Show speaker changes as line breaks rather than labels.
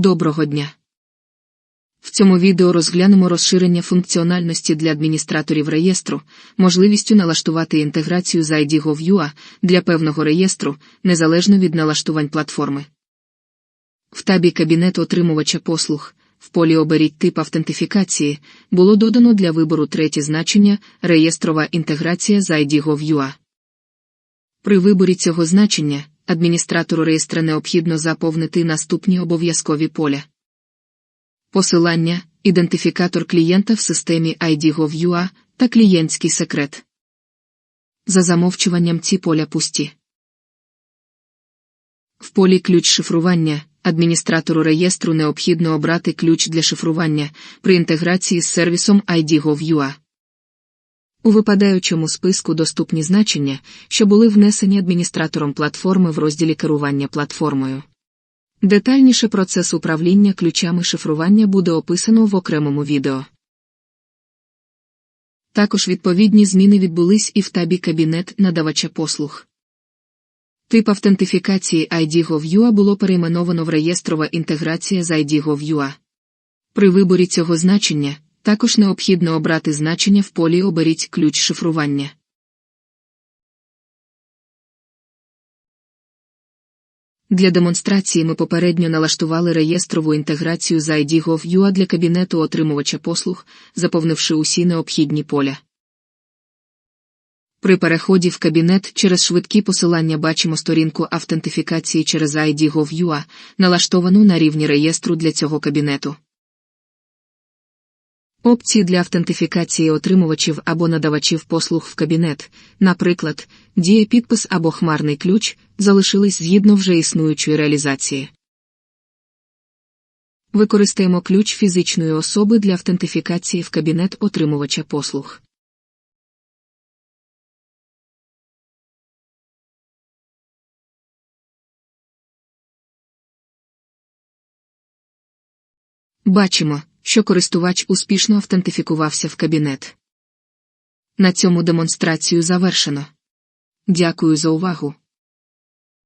Доброго дня! В цьому відео розглянемо розширення функціональності для адміністраторів реєстру, можливістю налаштувати інтеграцію з ID.gov.ua для певного реєстру, незалежно від налаштувань платформи. В табі Кабінет отримувача послуг в полі Оберіть тип автентифікації було додано для вибору третє значення реєстрова інтеграція з ID.gov.ua. При виборі цього значення адміністратору реєстра необхідно заповнити наступні обов'язкові поля. Посилання, ідентифікатор клієнта в системі ID.gov.ua та клієнтський секрет. За замовчуванням ці поля пусті. В полі ключ шифрування адміністратору реєстру необхідно обрати ключ для шифрування при інтеграції з сервісом ID.gov.ua. У випадаючому списку доступні значення, що були внесені адміністратором платформи в розділі керування платформою. Детальніше процес управління ключами шифрування буде описано в окремому відео. Також відповідні зміни відбулись і в табі Кабінет надавача послуг. Тип автентифікації ID.gov.ua було перейменовано в реєстрова інтеграція з ID.gov.ua. При виборі цього значення також необхідно обрати значення в полі Оберіть ключ шифрування. Для демонстрації ми попередньо налаштували реєстрову інтеграцію з ID.gov.ua для кабінету отримувача послуг, заповнивши усі необхідні поля. При переході в кабінет через швидкі посилання бачимо сторінку автентифікації через ID.gov.ua, налаштовану на рівні реєстру для цього кабінету. Опції для автентифікації отримувачів або надавачів послуг в кабінет, наприклад, діє підпис або хмарний ключ, залишились згідно вже існуючої реалізації. Використаємо ключ фізичної особи для автентифікації в кабінет отримувача послуг. Бачимо, що користувач успішно автентифікувався в кабінет. На цьому демонстрацію завершено. Дякую за увагу.